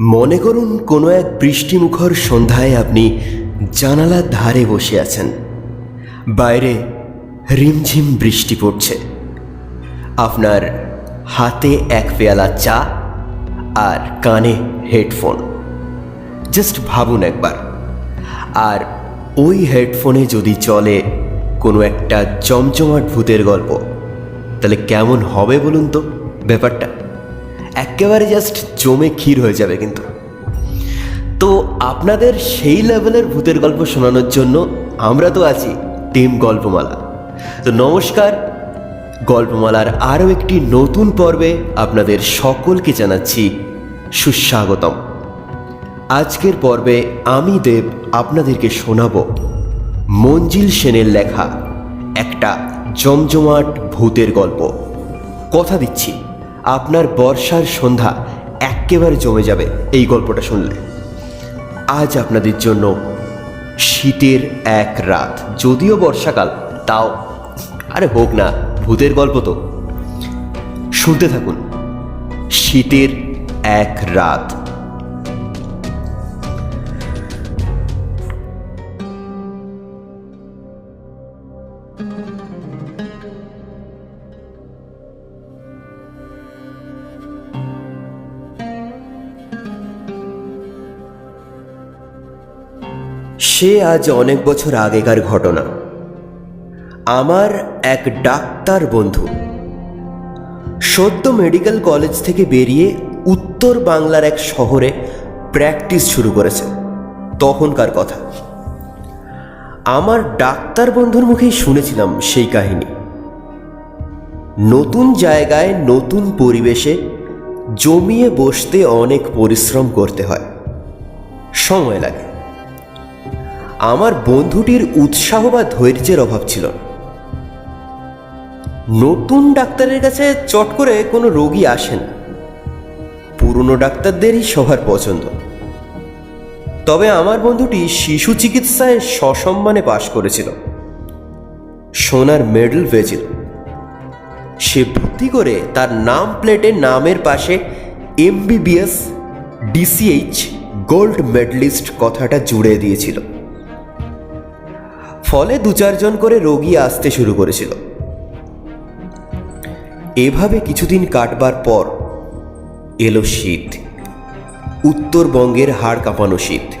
মনে করুন কোনো এক বৃষ্টিমুখর সন্ধ্যায় আপনি জানালার ধারে বসে আছেন। বাইরে রিমঝিম বৃষ্টি পড়ছে। আপনার হাতে এক পেয়ালা চা আর কানে হেডফোন। জাস্ট ভাবুন একবার। আর ওই হেডফোনে যদি চলে কোনো একটা জমজমাট ভূতের গল্প, তাহলে কেমন হবে বলুন তো ব্যাপারটা? একেবারে জাস্ট জমে ক্ষীর হয়ে যাবে কিন্তু। তো আপনাদের সেই লেভেলের ভূতের গল্প শোনানোর জন্য আমরা তো আছি টিম গল্পমালা। তো নমস্কার, গল্পমালার আরও একটি নতুন পর্বে আপনাদের সকলকে জানাচ্ছি সুস্বাগতম। আজকের পর্বে আমি, দেব, আপনাদেরকে শোনাব মঞ্জিল সেনের লেখা একটা জমজমাট ভূতের গল্প। কথা দিচ্ছি। আপনার বর্ষার সন্ধ্যা একেবারে জমে যাবে এই গল্পটা শুনলে। আজ আপনাদের জন্য শীতের এক রাত। যদিও বর্ষাকাল, তাও আরে হোক না, ভূতের গল্প তো। শুনতে থাকুন, শীতের এক রাত। সে আজ অনেক বছর আগেকার ঘটনা। আমার এক ডাক্তার বন্ধু সদ্য মেডিকেল কলেজ থেকে বেরিয়ে উত্তর বাংলার এক শহরে প্র্যাকটিস শুরু করেছে, তখনকার কথা। আমার ডাক্তার বন্ধুর মুখেই শুনেছিলাম সেই কাহিনী। নতুন জায়গায়, নতুন পরিবেশে জমিয়ে বসতে অনেক পরিশ্রম করতে হয়। সময় লাগে। আমার বন্ধুটির উৎসাহ বা ধৈর্যের অভাব ছিল। নতুন ডাক্তারের কাছে চট করে কোনো রোগী আসেন। পুরনো ডাক্তারদেরই সবার পছন্দ। তবে আমার বন্ধুটি শিশু চিকিৎসায় সসম্মানে পাশ করেছিল। সোনার মেডেল পেয়েছিল। সে বুদ্ধি করে তার নাম প্লেটে নামের পাশে এমবিবিএস, ডিসিএইচ, গোল্ড মেডেলিস্ট কথাটা জুড়ে দিয়েছিল। ফলে দু চারজন করে রোগী আসতে শুরু করেছিল। এভাবে কিছুদিন কাটবার পর এলো শীত। উত্তরবঙ্গের হাড় কাঁপানো শীত।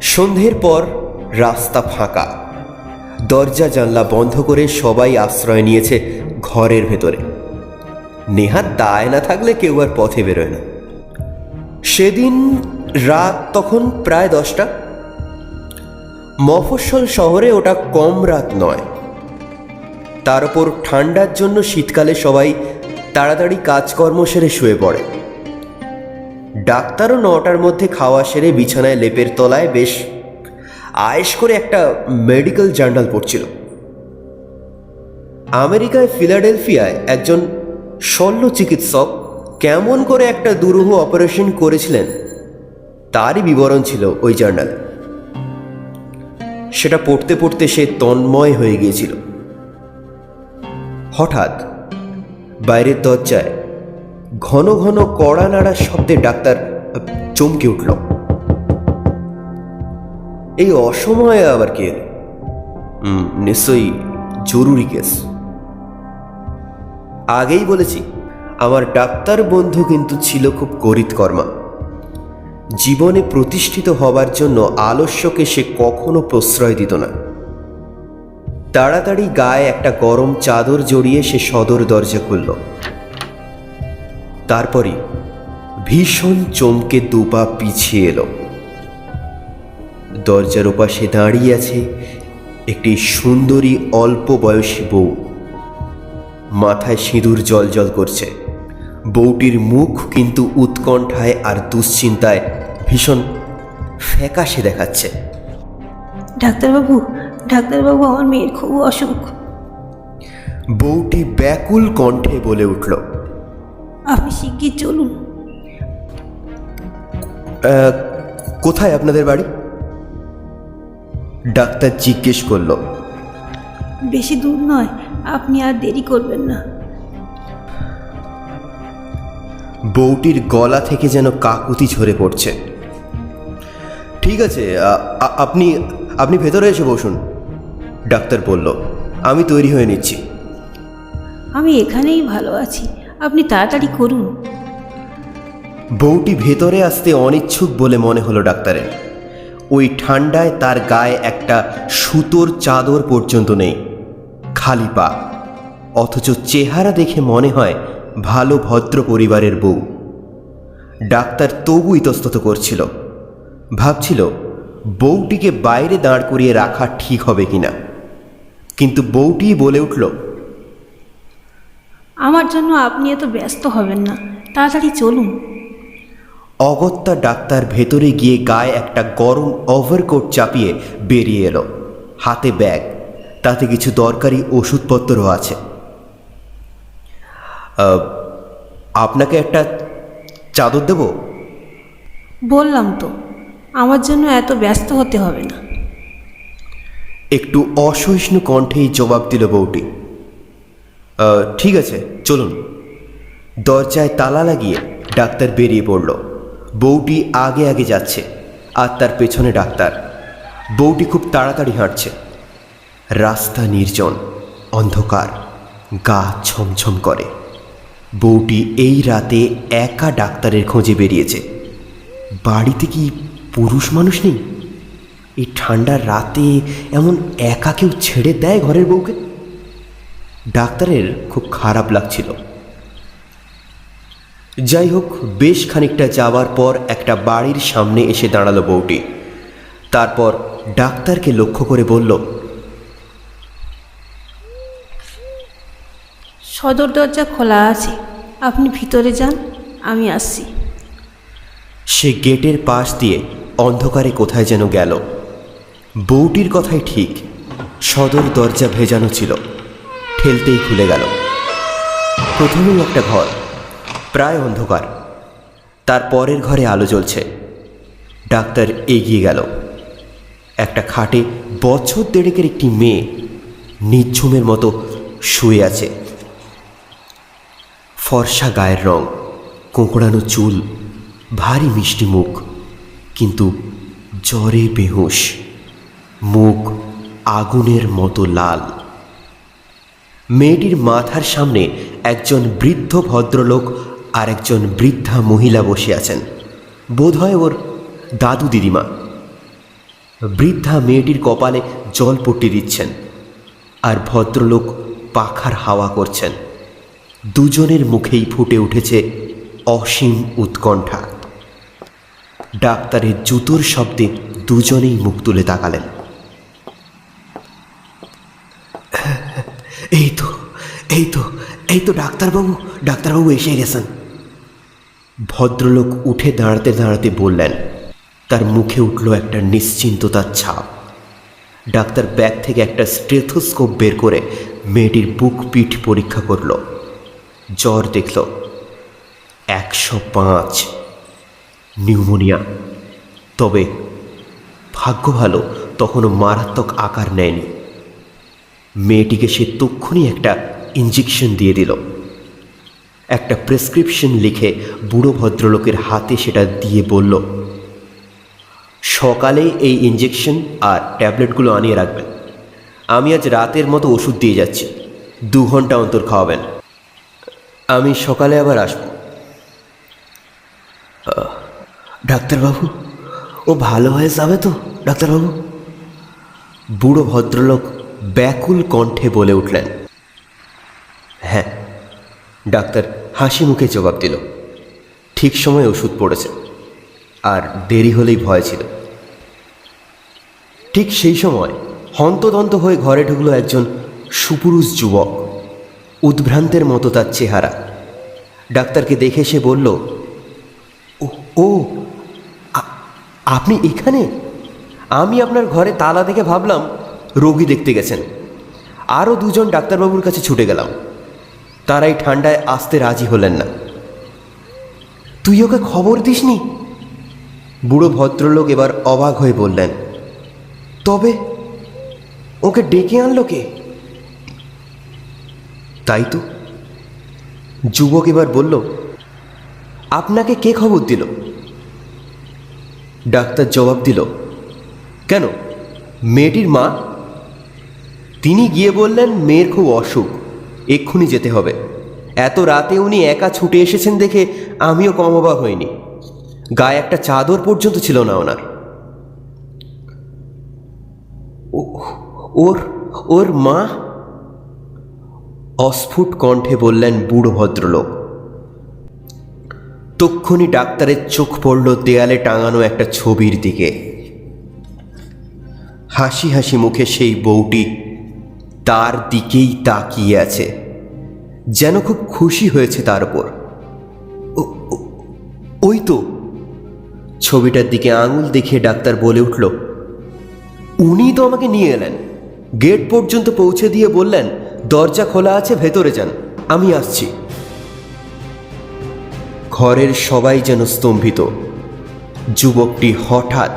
সন্ধ্যের পর রাস্তা ফাঁকা। দরজা জানলা বন্ধ করে সবাই আশ্রয় নিয়েছে ঘরের ভেতরে। নেহাত দায় না থাকলে কেউ আর পথে বেরোয় না। সেদিন রাত তখন প্রায় দশটা। মফস্বল শহরে ওটা কম রাত নয়। তার উপর ঠান্ডার জন্য শীতকালে সবাই তাড়াতাড়ি কাজকর্ম সেরে শুয়ে পড়ে। ডাক্তারও নটার মধ্যে খাওয়া সেরে বিছানায় লেপের তলায় বেশ আয়েস করে একটা মেডিকেল জার্নাল পড়ছিল। আমেরিকায় ফিলাডেলফিয়ায় একজন শল্য চিকিৎসক কেমন করে একটা দুরূহ অপারেশন করেছিলেন, তারই বিবরণ ছিল ওই জার্নালে। সেটা পড়তে পড়তে সে তন্ময় হয়ে গিয়েছিল। হঠাৎ বাইরের দরজায় ঘন ঘন কড়া নাড়ার শব্দে ডাক্তার চমকে উঠল। এই অসময়ে আবার কে নিশ্চয়ই জরুরি কেস। আগেই বলেছি, আমার ডাক্তার বন্ধু কিন্তু ছিল খুব করিতকর্মা জীবনে প্রতিষ্ঠিত হবার জন্য আলস্যকে সে কখনো প্রশ্রয় দিত না। তাড়াতাড়ি গায়ে একটা গরম চাদর জড়িয়ে সে সদর দরজা খুলল। তারপরই ভীষণ চমকে দুপা পিছিয়ে এলো। দরজার ওপাশে দাঁড়িয়ে আছে একটি সুন্দরী অল্প বয়সী বউ। মাথায় সিঁদুর জল করছে। বউটির মুখ কিন্তু উৎকণ্ঠায় আর দুশ্চিন্তায় ভীষণ ফ্যাকাশে দেখাচ্ছে। ডাক্তারবাবু ডাক্তারবাবু আমার মেয়ের খুব অসুখ। বউটি ব্যাকুল কণ্ঠে বলে উঠল আপনি শিগগির চলুন। কোথায় আপনাদের বাড়ি? ডাক্তার জিজ্ঞেস করল বেশি দূর নয় আপনি আর দেরি করবেন না। বউটির গলা থেকে যেন কাকুতি ঝরে পড়ছে। ঠিক আছে আপনি আপনি ভেতরে এসে বসুন ডাক্তার বলল। আমি তৈরি হয়ে নিচ্ছি। আমি এখানেই ভালো আছি। আপনি তাড়াতাড়ি করুন। বউটি ভেতরে আসতে অনিচ্ছুক বলে মনে হলো ডাক্তারের। ওই ঠান্ডায় তার গায়ে একটা সুতোর চাদর পর্যন্ত নেই খালি পা। অথচ চেহারা দেখে মনে হয় ভালো ভদ্র পরিবারের বউ। ডাক্তার তবু ইতস্তত করছিল। ভাবছিল বউটিকে বাইরে দাঁড় করিয়ে রাখা ঠিক হবে কিনা। কিন্তু বউটি বলে উঠল আমার জন্য আপনি এত ব্যস্ত হবেন না তাড়াতাড়ি চলুন। অগত্যা ডাক্তার ভেতরে গিয়ে গায়ে একটা গরম ওভারকোট চাপিয়ে বেরিয়ে এলো। হাতে ব্যাগ তাতে কিছু দরকারি ওষুধপত্রও আছে। আপনাকে একটা চাদর দেব? বললাম তো আমার জন্য এত ব্যস্ত হতে হবে না। একটু অসহিষ্ণু কণ্ঠেই জবাব দিল বউটি। ঠিক আছে চলুন। দরজায় তালা লাগিয়ে ডাক্তার বেরিয়ে পড়ল। বউটি আগে আগে যাচ্ছে আর তার পেছনে ডাক্তার। বউটি খুব তাড়াতাড়ি হাঁটছে। রাস্তা নির্জন অন্ধকার গা ছমছম করে। বউটি এই রাতে একা ডাক্তারের খোঁজে বেরিয়েছে। বাড়িতে কি পুরুষ মানুষ নেই? এই ঠান্ডার রাতে এমন একা কেউ ছেড়ে দেয় ঘরের বউকে? ডাক্তারের খুব খারাপ লাগছিল। যাই হোক, বেশ খানিকটা যাওয়ার পর একটা বাড়ির সামনে এসে দাঁড়াল বউটি। তারপর ডাক্তারকে লক্ষ্য করে বলল, সদর দরজা খোলা আছে। আপনি ভিতরে যান, আমি আসছি সে গেটের পাশ দিয়ে অন্ধকারে কোথায় যেন গেল। বউটির কথাই ঠিক, সদর দরজা ভেজানো ছিল, ঠেলতেই খুলে গেল। প্রথমেই একটা ঘর, প্রায় অন্ধকার। তার পরের ঘরে আলো জ্বলছে। ডাক্তার এগিয়ে গেল। একটা খাটে বছর দেড়েকের একটি মেয়ে নিঝুমের মতো শুয়ে আছে। ফর্সা গায়ের রং, কোঁকড়ানো চুল, ভারী মিষ্টি মুখ, কিন্তু জ্বরে বেহুশ, মুখ আগুনের মতো লাল। মেয়েটির মাথার সামনে একজন বৃদ্ধ ভদ্রলোক আর একজন বৃদ্ধা মহিলা বসে আছেন। বোধহয় ওর দাদু দিদিমা। বৃদ্ধা মেয়েটির কপালে জল পট্টি দিচ্ছেন আর ভদ্রলোক পাখার হাওয়া করছেন। দুজনের মুখেই ফুটে উঠেছে অসীম উৎকণ্ঠা। ডাক্তারের জুতোর শব্দে দুজনেই মুখ তুলে তাকালেন। এই তো এই তো এই তো ডাক্তারবাবু ডাক্তারবাবু এসে গেছেন। ভদ্রলোক উঠে দাঁড়াতে দাঁড়াতে বললেন, তার মুখে উঠল একটা নিশ্চিন্ততার ছাপ। ডাক্তার ব্যাগ থেকে একটা স্টেথোস্কোপ বের করে মেয়েটির বুক পিঠ পরীক্ষা করল। জ্বর দেখল। একশো পাঁচ। নিউমোনিয়া। তবে ভাগ্য ভালো, তখনও মারাত্মক আকার নেয়নি। মেয়েটিকে সে তক্ষুনি একটা ইঞ্জেকশন দিয়ে দিল। একটা প্রেসক্রিপশন লিখে বুড়ো ভদ্রলোকের হাতে সেটা দিয়ে বলল, সকালে এই ইঞ্জেকশন আর ট্যাবলেটগুলো আনিয়ে রাখবেন। আমি আজ রাতের মতো ওষুধ দিয়ে যাচ্ছি। দু ঘণ্টা অন্তর খাওয়াবেন। আমি সকালে আবার আসব। ডাক্তারবাবু, ও ভালো হয়ে যাবে তো, ডাক্তারবাবু? বুড়ো ভদ্রলোক ব্যাকুল কণ্ঠে বলে উঠলেন হ্যাঁ ডাক্তার হাসি মুখে জবাব দিল। ঠিক সময় ওষুধ পড়েছে, আর দেরি হলেই ভয় ছিল। ঠিক সেই সময় হন্তদন্ত হয়ে ঘরে ঢুকলো একজন সুপুরুষ যুবক। উদ্ভ্রান্তের মতো তার চেহারা। ডাক্তারকে দেখে সে বলল, ও আপনি এখানে? আমি আপনার ঘরে তালা দেখে ভাবলাম রোগী দেখতে গেছেন। আরও দুজন ডাক্তারবাবুর কাছে ছুটে গেলাম। তারাই ঠান্ডায় আসতে রাজি হলেন না। তুই ওকে খবর দিসনি? বুড়ো ভদ্রলোক এবার অবাক হয়ে বললেন, তবে ওকে ডেকে আনলো কে? তাই তো? যুবক এবার বলল, আপনাকে কে খবর দিল? ডাক্তার জবাব দিল, কেন, মেয়েটির মা? তিনি গিয়ে বললেন, মেয়ের খুব অসুখ, এক্ষুনি যেতে হবে। এত রাতে উনি একা ছুটে এসেছেন দেখে আমিও কম অবাক হইনি। গায়ে একটা চাদর পর্যন্ত ছিল না ওনার। ওর ওর মা? অস্ফুট কণ্ঠে বললেন, বুড়ো ভদ্রলোক। তক্ষুনি ডাক্তারের চোখ পড়ল দেয়ালে টাঙানো একটা ছবির দিকে। হাসি হাসি মুখে সেই বউটি তার দিকেই তাকিয়ে আছে, যেন খুব খুশি হয়েছে তার উপর। ওই তো। ছবিটার দিকে আঙুল দেখিয়ে ডাক্তার বলে উঠল উনি তো আমাকে নিয়ে এলেন। গেট পর্যন্ত পৌঁছে দিয়ে বললেন দরজা খোলা আছে, ভেতরে যান। আমি আসছি। ঘরের সবাই যেন স্তম্ভিত। যুবকটি হঠাৎ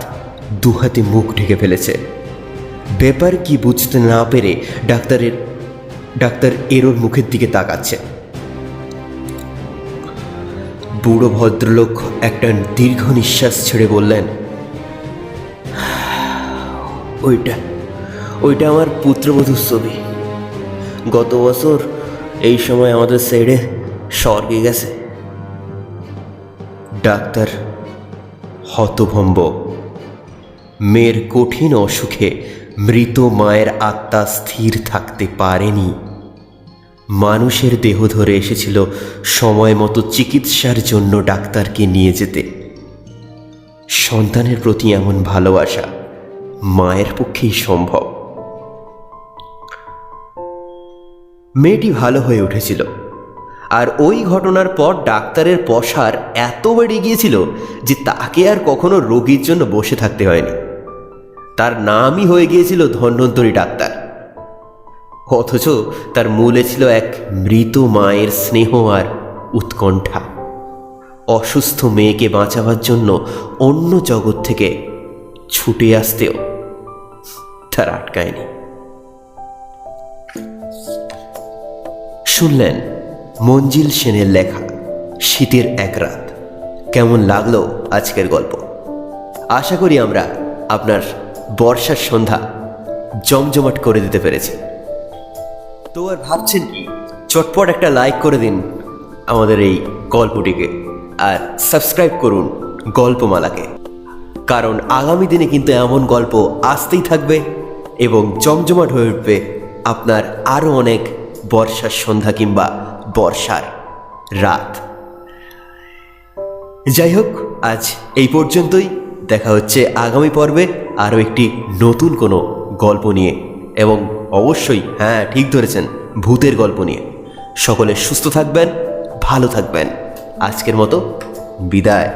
দুহাতে মুখ ঢেকে ফেলেছে। ব্যাপার কি বুঝতে না পেরে ডাক্তারের, ডাক্তার এরোর মুখের দিকে তাকাচ্ছে। বুড়ো ভদ্রলোক একটা দীর্ঘ নিঃশ্বাস ছেড়ে বললেন, ওইটা ওইটা আমার পুত্রবধূর ছবি। গত বছর এই সময় আমাদের সাইডে স্বর্গে গেছে। ডাক্তার হতভম্ব। মেয়ের কঠিন অসুখে মৃত মায়ের আত্মা স্থির থাকতে পারেনি। মানুষের দেহ ধরে এসেছিল সময় মতো চিকিৎসার জন্য ডাক্তারকে নিয়ে যেতে। সন্তানের প্রতি এমন ভালোবাসা মায়ের পক্ষেই সম্ভব। মেয়েটি ভালো হয়ে উঠেছিল। আর ওই ঘটনার পর ডাক্তারের পসার এত বেড়ে গিয়েছিল যে তাকে আর কখনো রোগীর জন্য বসে থাকতে হয়নি। তার নামই হয়ে গিয়েছিল ধন্বন্তরী ডাক্তার। অথচ তার মূলে ছিল এক মৃত মায়ের স্নেহ আর উৎকণ্ঠা। অসুস্থ মেয়েকে বাঁচাবার জন্য অন্য জগৎ থেকে ছুটে আসতেও তার আটকায়নি। শুনলেন মঞ্জিল সেনের লেখা শীতের এক রাত। কেমন লাগল আজকের গল্প? আশা করি আমরা আপনার বর্ষার সন্ধ্যা জমজমাট করে দিতে পেরেছি। তো আর ভাবছেন কি? চটপট একটা লাইক করে দিন আমাদের এই গল্পটিকে আর সাবস্ক্রাইব করুন গল্পমালাকে। কারণ আগামী দিনে কিন্তু এমন গল্প আসতেই থাকবে এবং জমজমাট হয়ে উঠবে আপনার আরও অনেক বর্ষার সন্ধ্যা কিংবা বর্ষার রাত। যাই হোক, আজ এই পর্যন্তই। দেখা হচ্ছে আগামী পর্বে আরও একটি নতুন কোনো গল্প নিয়ে। এবং অবশ্যই হ্যাঁ ঠিক ধরেছেন, ভূতের গল্প নিয়ে। সকলে সুস্থ থাকবেন, ভালো থাকবেন। আজকের মতো বিদায়।